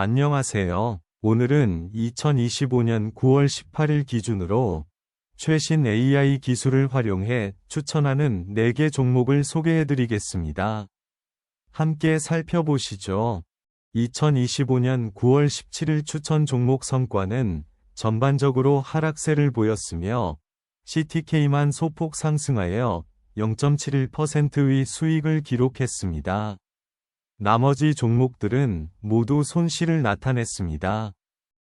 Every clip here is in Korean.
안녕하세요. 오늘은 2025년 9월 18일 기준으로 최신 AI 기술을 활용해 추천하는 4개 종목을 소개해 드리겠습니다. 함께 살펴보시죠. 2025년 9월 17일 추천 종목 성과는 전반적으로 하락세를 보였으며 CTK만 소폭 상승하여 0.71%의 수익을 기록했습니다. 나머지 종목들은 모두 손실을 나타냈습니다.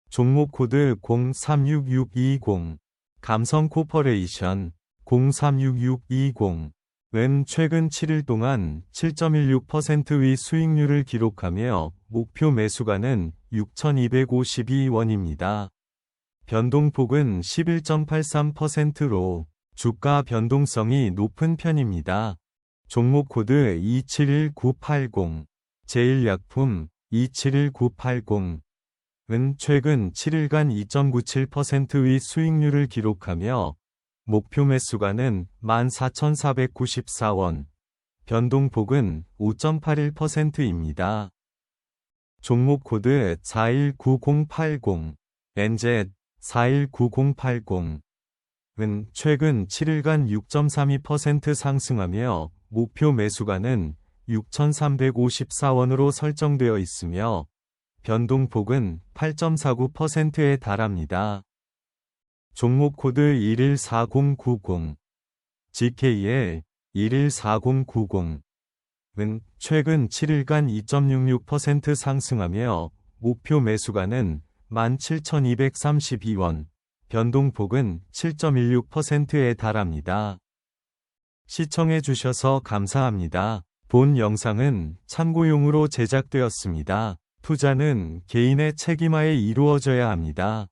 종목 코드 036620, 감성 코퍼레이션 036620, 은 최근 7일 동안 7.16%의 수익률을 기록하며 목표 매수가는 6,252원입니다. 변동폭은 11.83%로 주가 변동성이 높은 편입니다. 종목 코드 271980, 제일약품 271980, 은 최근 7일간 2.97%의 수익률을 기록하며 목표 매수가는 14,494원, 변동폭은 5.81%입니다. 종목 코드 419080, NZ 419080, 은 최근 7일간 6.32% 상승하며 목표 매수가는 6,354원으로 설정되어 있으며 변동폭은 8.49%에 달합니다. 종목 코드 114090 GKL 114090은 최근 7일간 2.66% 상승하며 목표 매수가는 17,232원, 변동폭은 7.16%에 달합니다. 시청해 주셔서 감사합니다. 본 영상은 참고용으로 제작되었습니다. 투자는 개인의 책임하에 이루어져야 합니다.